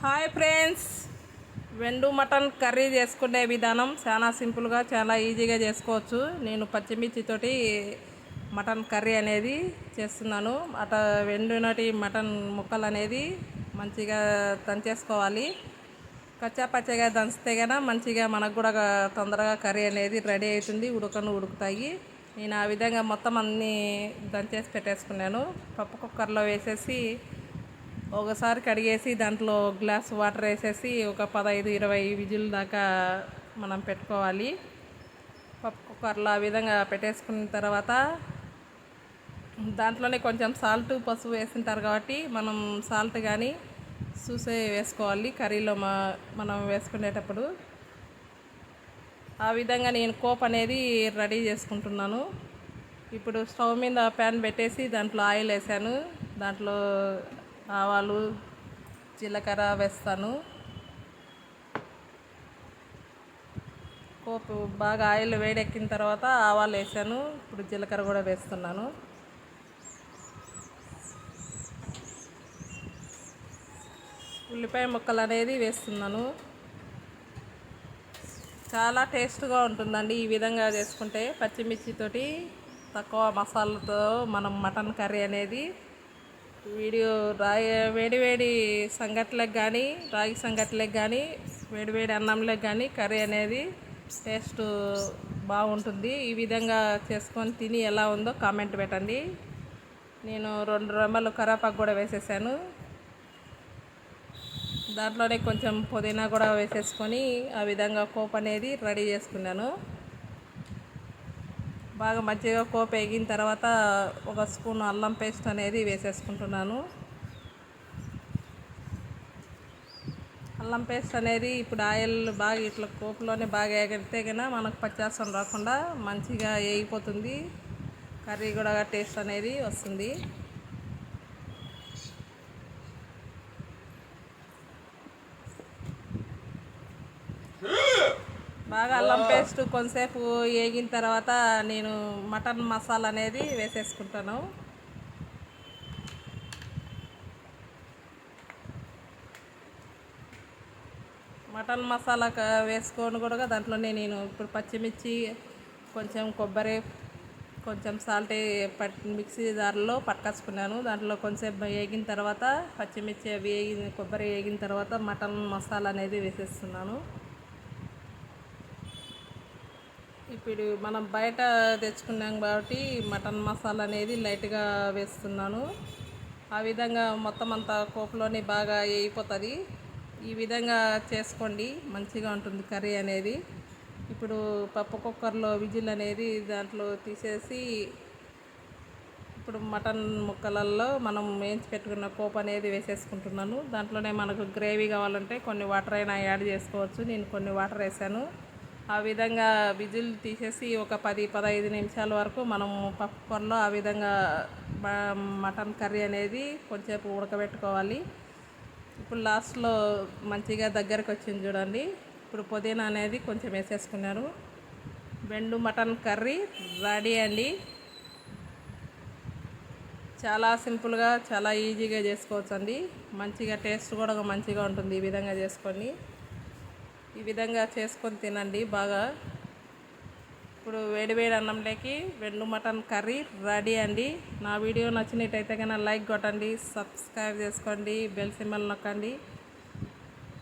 Hi friends. వెండు mutton curry చేసుకునే విధానం చాలా సింపుల్గా చాలా ఈజీగా చేసుకోవచ్చు. నేను పచ్చిమిర్చితోటి మటన్ కర్రీ అనేది చేస్తున్నాను. అట వెండునటి మటన్ ముక్కలు అనేది మంచిగా దంచేసుకోవాలి. కచ్చా పచ్చగా దంచితే కనుక మంచిగా మనకు కూడా తొందరగా కర్రీ అనేది రెడీ అవుతుంది ఉడకను ఉడుకుతాయి. నేను ఆ విధంగా మొత్తం అన్నీ దంచేసి పెట్టేసుకున్నాను. పప్పు కుక్కర్లో వేసేసి ఒకసారి కడిగేసి దాంట్లో గ్లాస్ వాటర్ వేసేసి ఒక పదహైదు ఇరవై విజిల్ దాకా మనం పెట్టుకోవాలి. పప్పు కుక్కర్లో ఆ విధంగా పెట్టేసుకున్న తర్వాత దాంట్లోనే కొంచెం సాల్ట్ పసుపు వేసింటారు కాబట్టి మనం సాల్ట్ కానీ చూసే వేసుకోవాలి కర్రీలో మా మనం వేసుకునేటప్పుడు. ఆ విధంగా నేను కోప్ అనేది రెడీ చేసుకుంటున్నాను. ఇప్పుడు స్టవ్ మీద ప్యాన్ పెట్టేసి దాంట్లో ఆయిల్ వేసాను. దాంట్లో ఆవాలు జీలకర్ర వేస్తాను. కోపు బాగా ఆయిల్ వేడెక్కిన తర్వాత ఆవాలు వేసాను. ఇప్పుడు జీలకర్ర కూడా వేస్తున్నాను. ఉల్లిపాయ ముక్కలు అనేది వేస్తున్నాను. చాలా టేస్ట్గా ఉంటుందండి ఈ విధంగా చేసుకుంటే పచ్చిమిర్చితోటి తక్కువ మసాలాతో మనం మటన్ కర్రీ అనేది వీడియో రాయి వేడి వేడి సంగట్లకు కానీ రాగి సంగట్లకు కానీ వేడి వేడి అన్నంలకు కానీ కర్రీ అనేది టేస్ట్ బాగుంటుంది. ఈ విధంగా చేసుకొని తిని ఎలా ఉందో కామెంట్ పెట్టండి. నేను రెండు రెమ్మలు కరాపాకు కూడా వేసేసాను. దాంట్లోనే కొంచెం పుదీనా కూడా వేసేసుకొని ఆ విధంగా కోప్ అనేది రెడీ చేసుకున్నాను. బాగా మంచిగా కోప్ వేగిన తర్వాత ఒక స్పూన్ అల్లం పేస్ట్ అనేది వేసేసుకుంటున్నాను. అల్లం పేస్ట్ అనేది ఇప్పుడు ఆయిల్ బాగా ఇట్లా కోపులోనే బాగా ఎగిరితే కన్నా మనకు పచ్చాసం రాకుండా మంచిగా వేగిపోతుంది కర్రీ కూడా టేస్ట్ అనేది వస్తుంది. బాగా అల్లం పేస్ట్ కొంతసేపు వేగిన తర్వాత నేను మటన్ మసాలా అనేది వేసేసుకుంటాను. మటన్ మసాలా వేసుకొని కూడా దాంట్లోనే నేను ఇప్పుడు పచ్చిమిర్చి కొంచెం కొబ్బరి కొంచెం సాల్ట్ పట్ మిక్సీ జార్లో పట్టుకొచ్చుకున్నాను దాంట్లో కొంచెం వేగిన తర్వాత పచ్చిమిర్చి అవి వేగిన కొబ్బరి వేగిన తర్వాత మటన్ మసాలా అనేది వేసేస్తున్నాను. ఇప్పుడు మనం బయట తెచ్చుకున్నాం కాబట్టి మటన్ మసాలా అనేది లైట్గా వేస్తున్నాను. ఆ విధంగా మొత్తం అంతా కోపలోనే బాగా వేయిపోతుంది. ఈ విధంగా చేసుకోండి. మంచిగా ఉంటుంది కర్రీ అనేది. ఇప్పుడు పప్పు కుక్కర్లో విజిల్ అనేది దాంట్లో తీసేసి ఇప్పుడు మటన్ ముక్కలలో మనం వేయించి పెట్టుకున్న కోప్ అనేది వేసేసుకుంటున్నాను. దాంట్లోనే మనకు గ్రేవీ కావాలంటే కొన్ని వాటర్ అయినా యాడ్ చేసుకోవచ్చు. నేను కొన్ని వాటర్ వేసాను. ఆ విధంగా విజిల్ తీసేసి ఒక పది పదహైదు నిమిషాల వరకు మనం పప్పు కూరలో ఆ విధంగా మటన్ కర్రీ అనేది కొంచెంసేపు ఉడకబెట్టుకోవాలి. ఇప్పుడు లాస్ట్లో మంచిగా దగ్గరకు వచ్చింది చూడండి. ఇప్పుడు పుదీనా అనేది కొంచెం వేసేసుకున్నారు. బెండు మటన్ కర్రీ రెడీ అండి. చాలా సింపుల్గా చాలా ఈజీగా చేసుకోవచ్చు అండి మంచిగా టేస్ట్ కూడా మంచిగా ఉంటుంది ఈ విధంగా చేసుకొని. ఈ విధంగా చేసుకొని తినండి బాగా. ఇప్పుడు వేడివేడి అన్నంలోకి వెండు మటన్ కర్రీ రెడీ అండి. నా వీడియో నచ్చినట్టయితే కన్నా లైక్ కొట్టండి సబ్స్క్రైబ్ చేసుకోండి బెల్ సింబల్ నొక్కండి.